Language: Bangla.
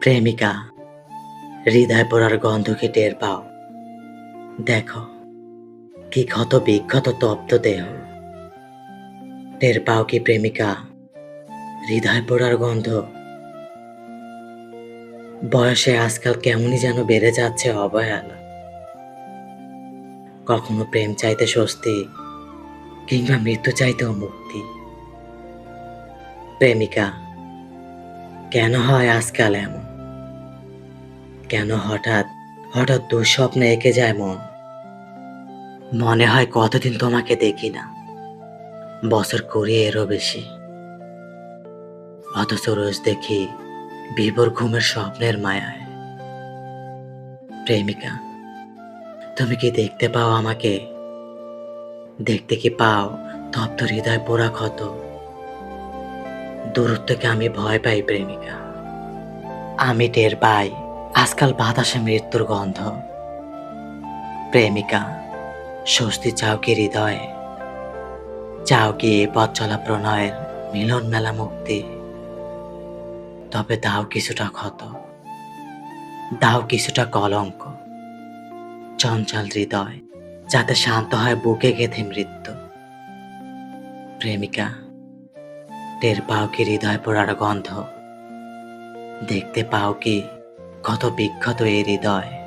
প্রেমিকা, হৃদয় পোড়ার গন্ধকে টের পাও। দেখো কি ক্ষত বিক্ষত তপ্ত দেহ। টের পাও কি প্রেমিকা, হৃদয় পোড়ার গন্ধ। বয়সে আজকাল কেমনই যেন বেড়ে যাচ্ছে অবহেলা। কখনো প্রেম চাইতে স্বস্তি, কিংবা মৃত্যু চাইতেও মুক্তি। প্রেমিকা, কেন হয় আজকাল এমন? কেন হঠাৎ হঠাৎ দুঃস্বপ্নে এঁকে যায় মন? মনে হয় কতদিন তোমাকে দেখি না। বছর কুড়ি এরও বেশি। অথচ রোজ দেখি বিভোর ঘুমের স্বপ্নের মায়ায়। প্রেমিকা, তুমি কি দেখতে পাও আমাকে? দেখতে কি পাও তপ্ত হৃদয় পোড়া ক্ষত? দূরত্বকে আমি ভয় পাই প্রেমিকা। আমি টের পাই আজকাল বাতাসে মৃত্যুর গন্ধ। প্রেমিকা, স্বস্তি চাও কি হৃদয়ে? চাও কি এ পথ চলা প্রণয়ের মিলন মেলা মুক্তি? তবে দাও কিছুটা ক্ষত, দাও কিছুটা কলঙ্ক, চঞ্চল হৃদয়, যাতে শান্ত হয় বুকে গেঁথে মৃত্যু। প্রেমিকা, টের পাও কি হৃদয় পোড়ার গন্ধ? দেখতে পাও কি কত বিক্ষত এই হৃদয়